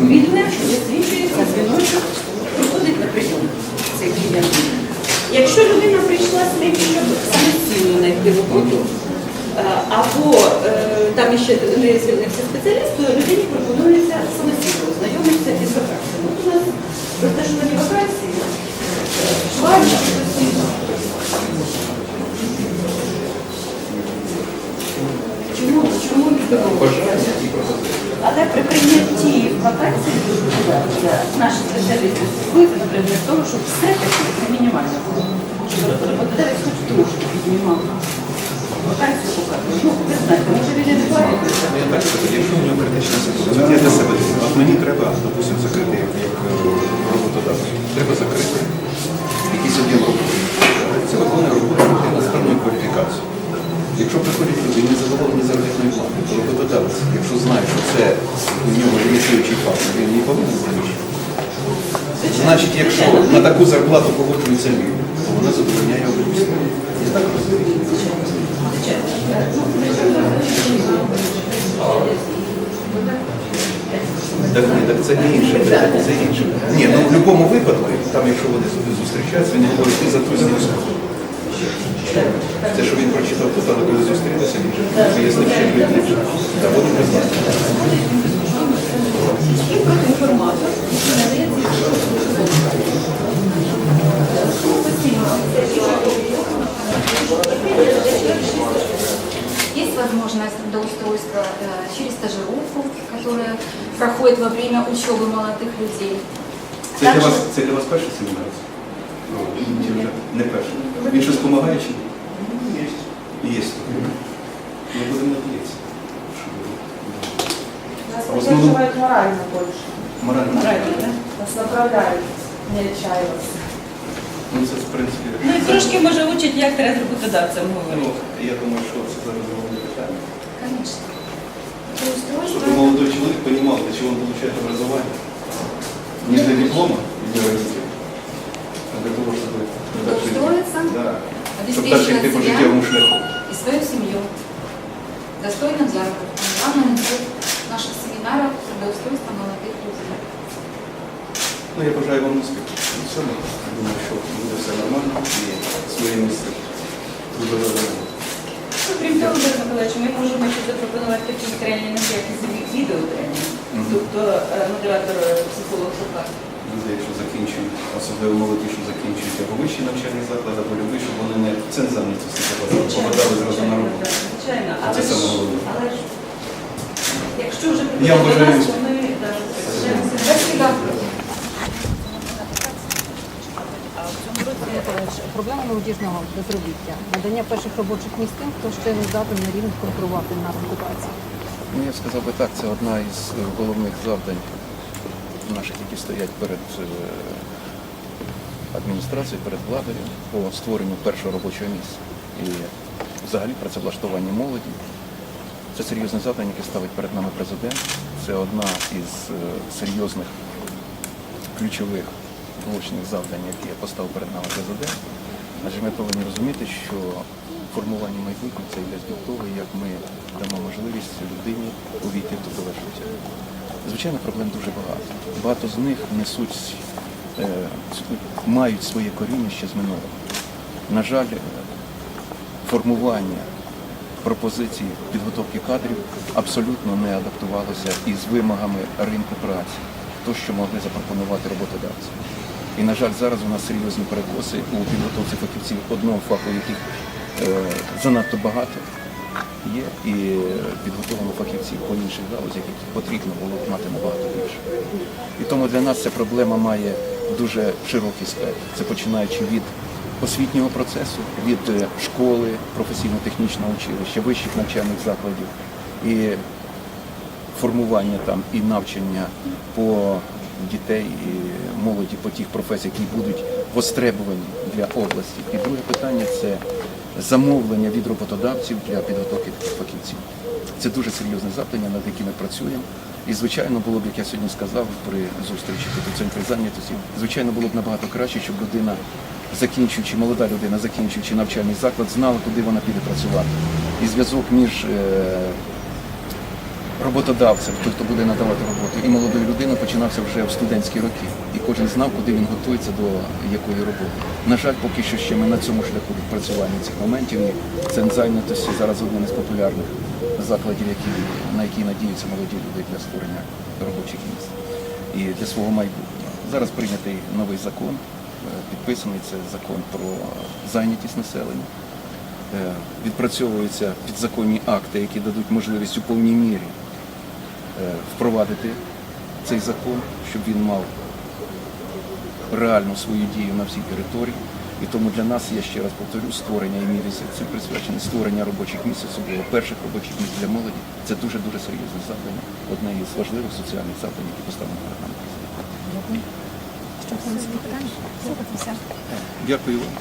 відповідне, що засвідчується дзвіночок, приходить на прийом цей клієнт. Якщо людина прийшла з тим, щоб самостійно знайти роботу, е, або е, там ще не звільнився спеціаліст, то людині пропонується самостійно ознайомитися із вакансіями. У нас розташовані вакансії, шварна, Чому, чому відмовитися? Прийнятті наші спеціалісти спілкуються, наприклад, для того, щоб все-таки це мінімально було. Щоб роботодавець хоч трошки піднімав вакансію показує. Ну, ви знаєте, може він не платить. Ну, Я так скажу, якщо у нього критична ситуація, я для себе, от мені треба, допустимо, закрити як, е. Треба закрити якийсь об'єм роботи. Це виконує роботу людина з певною кваліфікацією. Якщо приходять люди і не задоволені заробітною платою, то роботодавець, якщо знає, що це у нього реєструючий фактор, він її повинен завищити. Значить, якщо на таку зарплату погоджуються люди, то вона задовольняє сторони. Я так розумію. Так, ні, так це не інше, це інше. Ні, ну в будь-якому випадку, там, якщо вони зустрічаються, він говорить, ти за ту зі Це, що він прочитав тут, але коли зустрілися, він вже пояснив, що він інше. Та вони не знають. І проінформатор надається Есть возможность трудоустройства э, через стажировку, которая проходит во время учебы молодых людей. Це для Также- вас, це для вас перший семінар? Ну, Чи вже не перший? Він щось допомагає чи ні? Є. Є. Ми будемо надіятися. що буде. Нас В основном- поддерживают морально больше. Морально. Нас направляют, не отчаиваться. Ну, це, в принципі, Ну і трошки може учить, як треба з роботодавцем ну, говорити. я думаю, що це зараз головне питання. Конечно. Чтобы Трудоустройство. молодой человек понимал, для чего он получает образование. Не для диплома Чтобы обеспечивать дальше идти по себя. життєвому шляху. и свою семью достойным заработком. Главное цель наших семинаров – трудоустройство молодых людей. Ну, я бажаю вам успіху у цьому. Думаю, що буде все нормально і своє місце трудове роботи. Ну, Крім того, Борис Миколаївич, ми можемо ще запропонувати такі тренінги, як і відеотренінг. Мгм. Тобто е, модератор, е, Люди, якщо закінчують, особливо молоді, що закінчують або вищі навчальні заклади, або любі, щоб вони не цензамність попадали, попадали зразу на роботу. Звичайно, Це але ж, саме головне. але ж, якщо вже Я приходять нас, то ми навіть працюємо. Проблема молодіжного безробіття, надання перших робочих місць тим, хто ще не здатен на рівних конкурувати на роботації. Ну, я б сказав би так, це одна із е, головних завдань наших, які стоять перед е, адміністрацією, перед владою по створенню першого робочого місця. І взагалі працевлаштування молоді. Це серйозне завдання, яке ставить перед нами президент. Це одна із е, серйозних ключових влучних завдань, які поставив перед нами президент. Адже ми повинні розуміти, що формування майбутнього це є від того, як ми дамо можливість людині увійти в трудове. Звичайно, проблем дуже багато. Багато з них несуть, е, мають своє коріння ще з минулого. На жаль, е, формування пропозиції підготовки кадрів абсолютно не адаптувалося із вимогами ринку праці, то, що могли запропонувати роботодавці. І, на жаль, зараз у нас серйозні перекоси у підготовці фахівців одного фаху, яких е, занадто багато є, і підготовлено фахівців по інших галузях, яких потрібно було б мати набагато більше. І тому для нас ця проблема має дуже широкий спектр. Це починаючи від освітнього процесу, від е, школи, професійно-технічного училища, вищих навчальних закладів і формування там і навчання по дітей і молоді по тих професіях, які будуть востребовані для області. І друге питання це замовлення від роботодавців для підготовки таких фахівців. Це дуже серйозне завдання, над яким ми працюємо. І, звичайно, було б, як я сьогодні сказав при зустрічі у центрі зайнятості, звичайно, було б набагато краще, щоб людина, закінчуючи, молода людина, закінчуючи навчальний заклад, знала, куди вона піде працювати. І зв'язок між е, роботодавцем, той, хто буде надавати роботу, і молодої людини починався вже в студентські роки. Кожен знав, куди він готується до якої роботи. На жаль, поки що ще ми на цьому шляху відпрацювання цих моментів. І центр зайнятості зараз один із популярних закладів, які, на які надіються молоді люди для створення робочих місць і для свого майбутнього. Зараз прийнятий новий закон, е, підписаний це закон про зайнятість населення. Е, Відпрацьовуються підзаконні акти, які дадуть можливість у повній мірі е, впровадити цей закон, щоб він мав реальну свою дію на всій території. І тому для нас, я ще раз повторю, створення і мій цим присвячене створення робочих місць, особливо перших робочих місць для молоді. Це дуже-дуже серйозне завдання, одне із важливих соціальних завдань, які поставлені перед нами. Що питання? Слухатися. Дякую вам.